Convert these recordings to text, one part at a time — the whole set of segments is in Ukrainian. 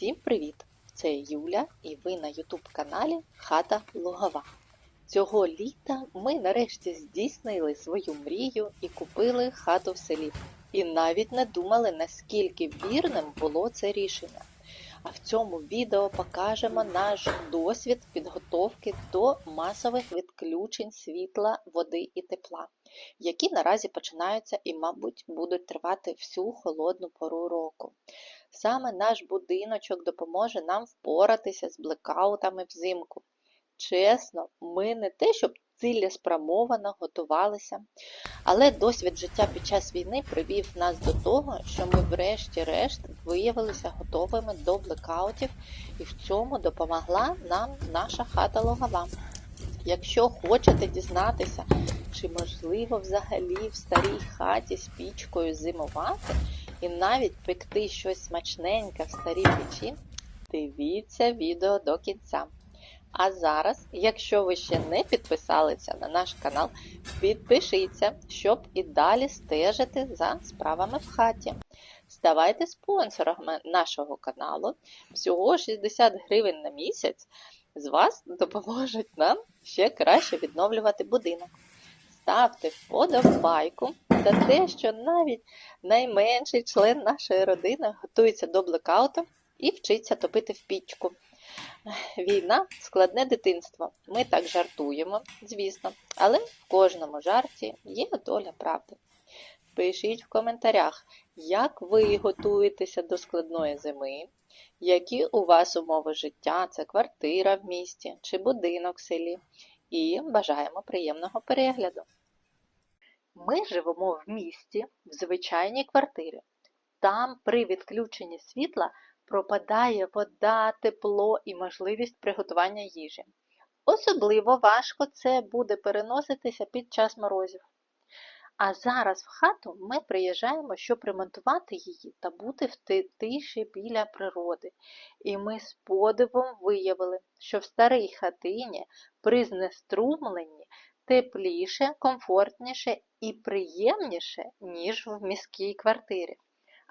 Всім привіт! Це Юля і ви на YouTube каналі Хата Лугова. Цього літа ми нарешті здійснили свою мрію і купили хату в селі. І навіть не думали, наскільки вірним було це рішення. А в цьому відео покажемо наш досвід підготовки до масових відключень світла, води і тепла, які наразі починаються і, мабуть, будуть тривати всю холодну пору року. Саме наш будиночок допоможе нам впоратися з блекаутами взимку. Чесно, ми не те, щоб цілеспрямовано готувалися, але досвід життя під час війни привів нас до того, що ми врешті-решт виявилися готовими до блекаутів, і в цьому допомогла нам наша хата логова. Якщо хочете дізнатися, чи можливо взагалі в старій хаті з пічкою зимувати і навіть пекти щось смачненьке в старій печі, дивіться відео до кінця. А зараз, якщо ви ще не підписалися на наш канал, підпишіться, щоб і далі стежити за справами в хаті. Ставайте спонсорами нашого каналу. Всього 60 гривень на місяць з вас допоможуть нам ще краще відновлювати будинок. Ставте вподобайку за те, що навіть найменший член нашої родини готується до блекауту і вчиться топити в пічку. Війна складне дитинство. Ми так жартуємо, звісно, але в кожному жарті є доля правди. Пишіть в коментарях, як ви готуєтеся до складної зими, які у вас умови життя, це квартира в місті чи будинок в селі. І бажаємо приємного перегляду. Ми живемо в місті, в звичайній квартирі. Там при відключенні світла пропадає вода, тепло і можливість приготування їжі. Особливо важко це буде переноситися під час морозів. А зараз в хату ми приїжджаємо, щоб ремонтувати її та бути в тиші біля природи. І ми з подивом виявили, що в старій хатині при знеструмленні тепліше, комфортніше і приємніше, ніж в міській квартирі.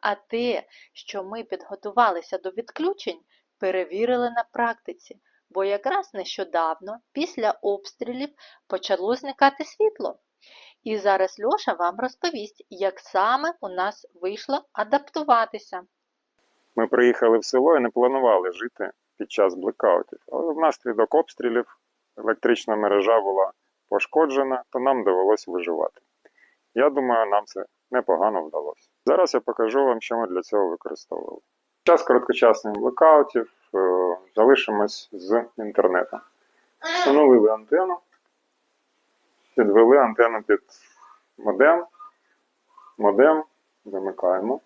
А те, що ми підготувалися до відключень, перевірили на практиці, бо якраз нещодавно, після обстрілів, почало зникати світло. І зараз Льоша вам розповість, як саме у нас вийшло адаптуватися. Ми приїхали в село і не планували жити під час блекаутів, але внаслідок обстрілів електрична мережа була пошкоджена, то нам довелося виживати. Я думаю, нам це непогано вдалося. Зараз я покажу вам, що ми для цього використовували. Під час короткочасних блекаутів е, залишимось з інтернетом. Встановили антенну, підвели антенну під модем. Модем вимикаємо.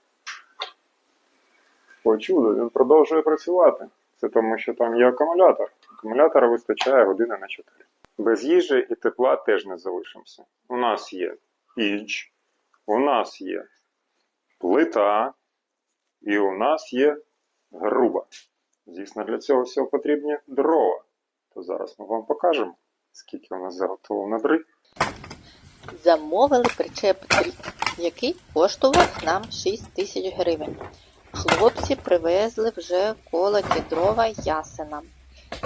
О, чудо, він продовжує працювати. Це тому, що там є акумулятор. Акумулятора вистачає години на 4. Без їжі і тепла теж не залишимося. У нас є піч, у нас є плита, і у нас є груба. Звісно, для цього всього потрібні дрова. То зараз ми вам покажемо, скільки у нас заготовлено дрів. Замовили причеп дріб, який коштував нам 6 тисяч гривень. Хлопці привезли вже колоті дрова ясена.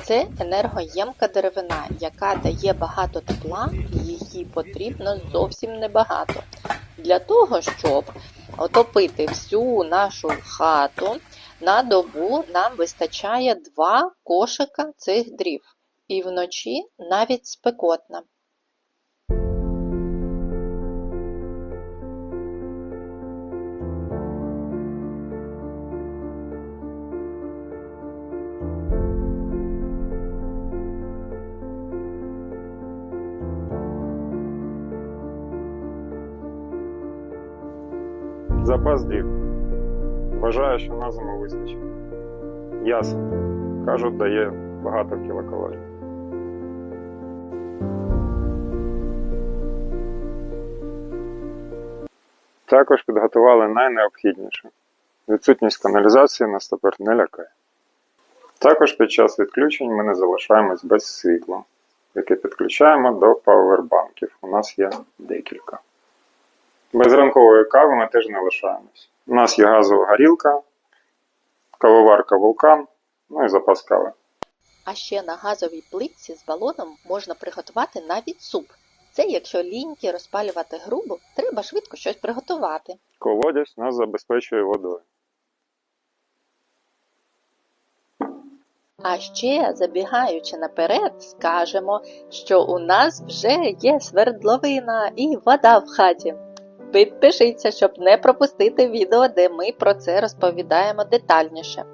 Це енергоємка деревина, яка дає багато тепла, її потрібно зовсім небагато. Для того, щоб отопити всю нашу хату, на добу нам вистачає два кошика цих дрів. І вночі навіть спекотно. Запас дрів. Вважаю, що на зиму вистачить. Ясен. Кажуть, дає багато кілокалорій. Також підготували найнеобхідніше. Відсутність каналізації нас тепер не лякає. Також під час відключень ми не залишаємось без світла, яке підключаємо до павербанків. У нас є декілька. Без ранкової кави ми теж не лишаємось. У нас є газова горілка, кавоварка вулкан, ну і запас кави. А ще на газовій плитці з балоном можна приготувати навіть суп. Це якщо ліньки розпалювати грубо, треба швидко щось приготувати. Колодязь нас забезпечує водою. А ще, забігаючи наперед, скажемо, що у нас вже є свердловина і вода в хаті. Підпишіться, щоб не пропустити відео, де ми про це розповідаємо детальніше.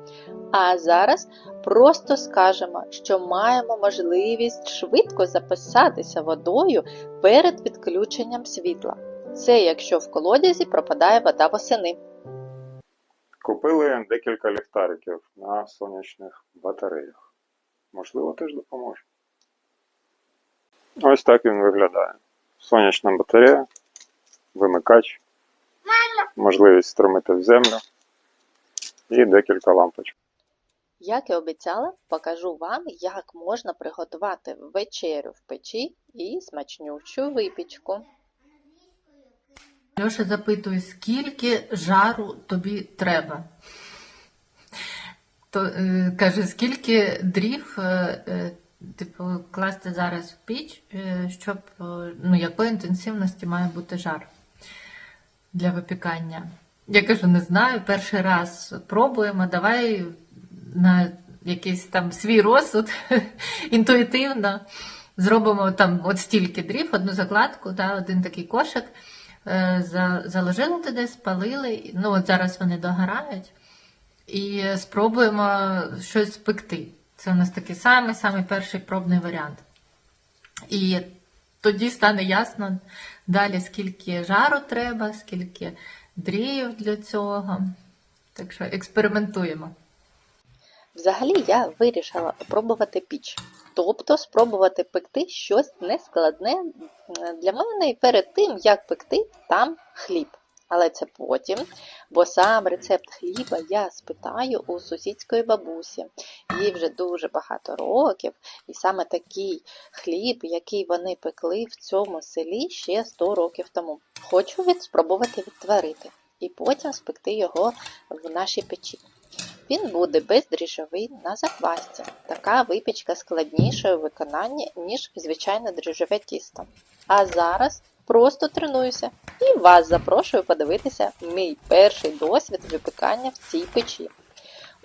А зараз просто скажемо, що маємо можливість швидко записатися водою перед відключенням світла. Це якщо в колодязі пропадає вода восени. Купили декілька ліхтариків на сонячних батареях. Можливо, теж допоможе. Ось так він виглядає. Сонячна батарея, вимикач, можливість струмити в землю і декілька лампочок. Як і обіцяла, покажу вам, як можна приготувати вечерю в печі і смачнючу випічку. Льоша запитує, скільки жару тобі треба? То е, каже, скільки дрів, е, е, типу, класти зараз в піч, е, щоб е, ну, якої інтенсивності має бути жар для випікання. Я кажу, не знаю, перший раз пробуємо, давай на якийсь там свій розсуд інтуїтивно зробимо там от стільки дрів, одну закладку, да, один такий кошик. Е, Заложили туди, спалили. Ну, от зараз вони догорають. І спробуємо щось спекти. Це у нас такий самий самий перший пробний варіант. І тоді стане ясно далі, скільки жару треба, скільки дріїв для цього. Так що експериментуємо. Взагалі я вирішила спробувати піч. Тобто спробувати пекти щось нескладне для мене і перед тим, як пекти там хліб. Але це потім, бо сам рецепт хліба я спитаю у сусідської бабусі. Їй вже дуже багато років, і саме такий хліб, який вони пекли в цьому селі ще 100 років тому. Хочу від спробувати відтворити і потім спекти його в нашій печі. Він буде бездріжджовий на заквасці. Така випічка складніша у виконанні, ніж звичайне дріжджове тісто. А зараз просто тренуюся і вас запрошую подивитися мій перший досвід випікання в цій печі.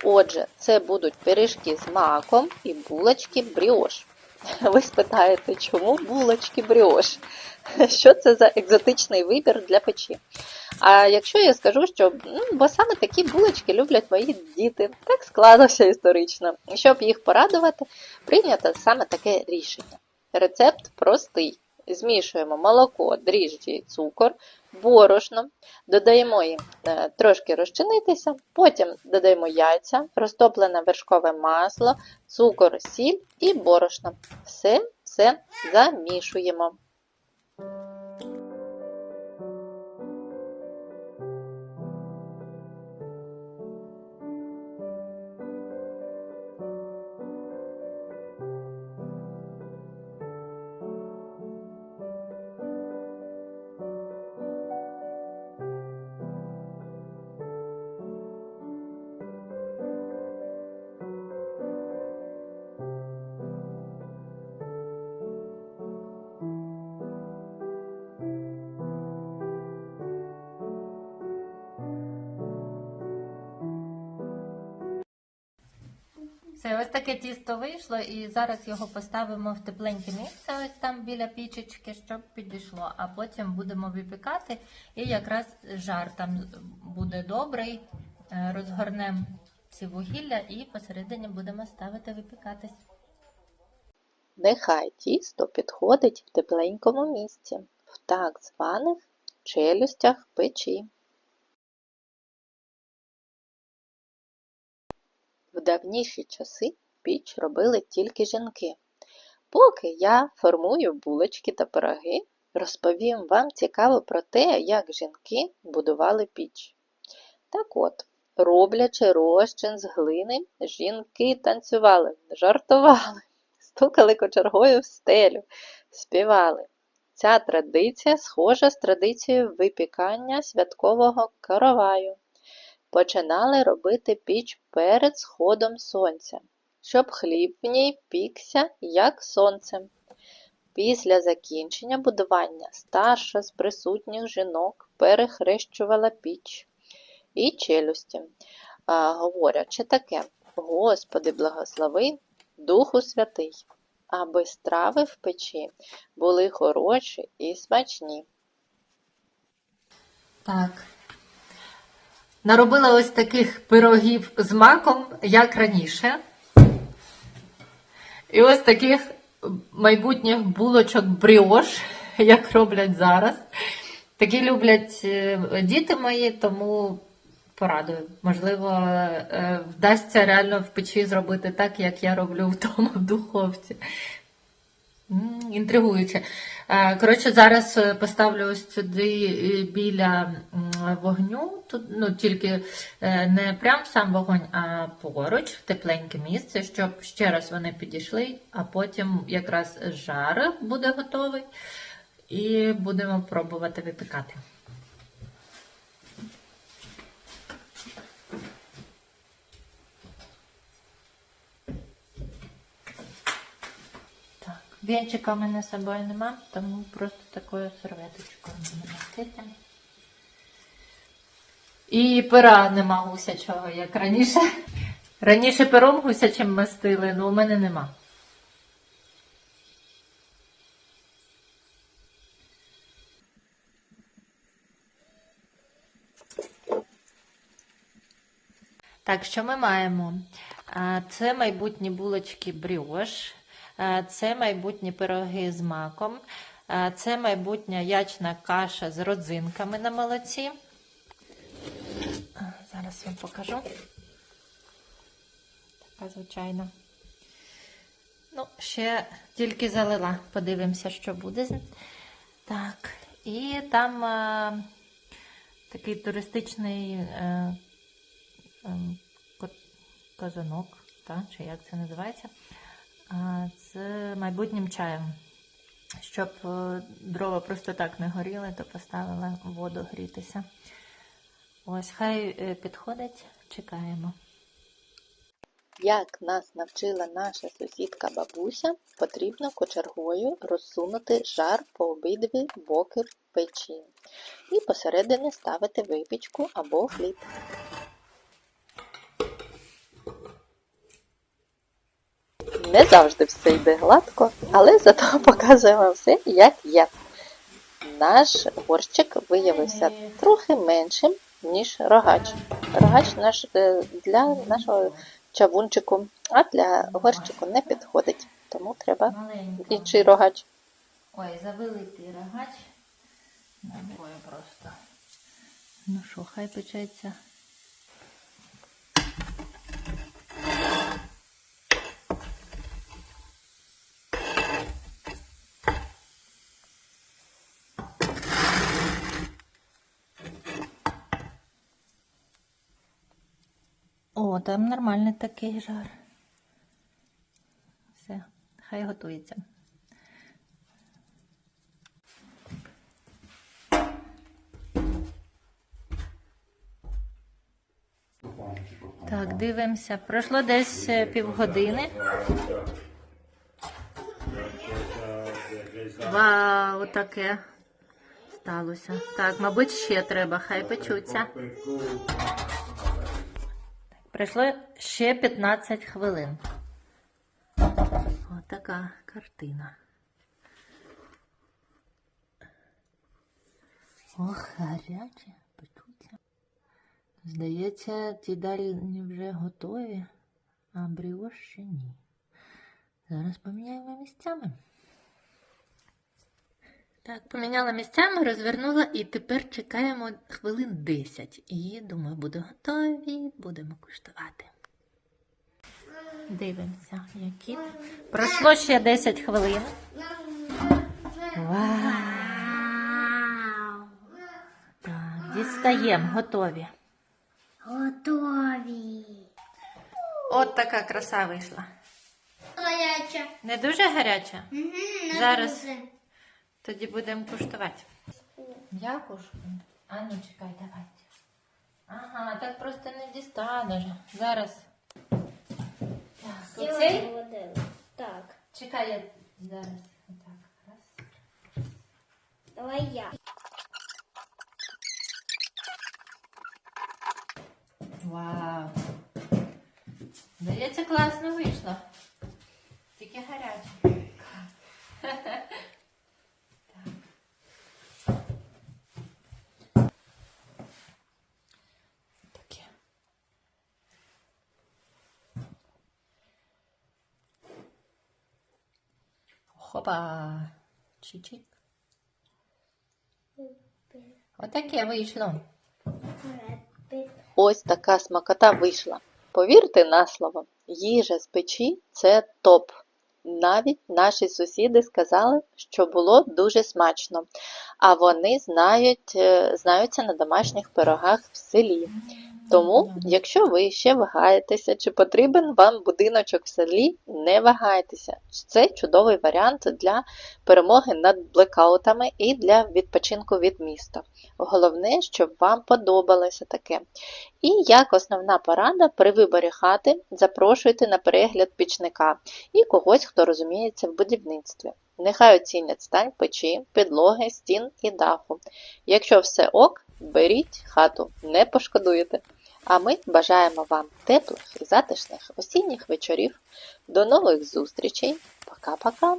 Отже, це будуть пиріжки з маком і булочки бріош. Ви спитаєте, чому булочки бріош? Що це за екзотичний вибір для печі? А якщо я скажу, що ну, бо саме такі булочки люблять мої діти, так склалося історично. І Щоб їх порадувати, прийнято саме таке рішення. Рецепт простий. Змішуємо молоко, дріжджі цукор, борошно, додаємо їм е, трошки розчинитися, потім додаємо яйця, розтоплене вершкове масло, цукор, сіль і борошно. Все, все замішуємо. Все, ось таке тісто вийшло, і зараз його поставимо в тепленьке місце, ось там біля пічечки, щоб підійшло. А потім будемо випікати, і якраз жар там буде добрий. Е, Розгорнемо ці вугілля і посередині будемо ставити випікатись. Нехай тісто підходить в тепленькому місці, в так званих челюстях печі. В давніші часи піч робили тільки жінки. Поки я формую булочки та пироги, розповім вам цікаво про те, як жінки будували піч. Так от, роблячи розчин з глини, жінки танцювали, жартували, стукали кочергою в стелю, співали. Ця традиція схожа з традицією випікання святкового караваю. Починали робити піч перед сходом сонця, щоб хліб в ній пікся, як сонцем. Після закінчення будування старша з присутніх жінок перехрещувала піч і челюсті, говорячи таке: Господи, благослови Духу Святий, аби страви в печі були хороші і смачні. Так. Наробила ось таких пирогів з маком, як раніше. І ось таких майбутніх булочок бріош, як роблять зараз. Такі люблять е, діти мої, тому порадую. Можливо, е, вдасться реально в печі зробити так, як я роблю вдома в духовці. Інтригуюче. Е, Коротше, зараз е, поставлю ось сюди е, біля вогню. Тут ну, тільки не прям сам вогонь, а поруч, в тепленьке місце, щоб ще раз вони підійшли, а потім якраз жар буде готовий. І будемо пробувати випікати. Так, вінчика в мене з собою нема, тому просто такою серветочкою будемо мастити. І пера нема гусячого, як раніше. Раніше пером гусячим мастили, але у мене нема. Так, що ми маємо? Це майбутні булочки бріош, це майбутні пироги з маком, це майбутня ячна каша з родзинками на молоці. Зараз вам покажу. Така звичайна. Ну, ще тільки залила. Подивимося, що буде. Так, і там а, такий туристичний. е, ем, ко- казанок, та, чи як це називається, а, з майбутнім чаєм. Щоб е, дрова просто так не горіли, то поставила воду грітися. Ось, хай е, підходить, чекаємо. Як нас навчила наша сусідка бабуся, потрібно кочергою розсунути жар по обидві боки печі і посередині ставити випічку або хліб. Не завжди все йде гладко, але зато показуємо все, як є. Наш горщик виявився трохи меншим, ніж рогач. Рогач наш е, для нашого чавунчику, а для горщику не підходить. Тому треба інший рогач. Ой, завеликий рогач. Набою просто. Ну що, хай печеться. О, там нормальний такий жар. Все, хай готується. Так, дивимося. Пройшло десь е, півгодини. Вау, таке сталося. Так, мабуть, ще треба, хай печуться. Пройшло ще 15 хвилин. Отака картина. Ох, гаряче, печуться. Здається, ті дальні вже готові, а бріош ще ні. Зараз поміняємо місцями. Так, поміняла місцями, розвернула і тепер чекаємо хвилин 10. І думаю, буду готові, будемо куштувати. Дивимося, які. Пройшло ще 10 хвилин. Вау! Так, дістаємо, готові. Готові. От така краса вийшла. Гаряча. Не дуже гаряча? Угу, не Зараз. дуже. Тоді будемо куштувати. Я кушаю. А ну чекай, давайте. Ага, так просто не дістанеш. Зараз. Так, оцей? Так. Чекай, я зараз. Отак. Раз. Давай я. Вау. Здається, класно вийшло. Тільки гаряче. Таке. Хопа. Чик-чик. Отаке вийшло. Ось така смакота вийшла. Повірте на слово, їжа з печі це топ. Навіть наші сусіди сказали, що було дуже смачно, а вони знають, е, знаються на домашніх пирогах в селі. Тому, якщо ви ще вагаєтеся, чи потрібен вам будиночок в селі, не вагайтеся. Це чудовий варіант для перемоги над блекаутами і для відпочинку від міста. Головне, щоб вам подобалося таке. І як основна порада при виборі хати запрошуйте на перегляд пічника і когось, хто розуміється в будівництві. Нехай оцінять стан печі, підлоги, стін і даху. Якщо все ок, беріть хату, не пошкодуєте. А ми бажаємо вам теплих і затишних осінніх вечорів. До нових зустрічей. Пока-пока!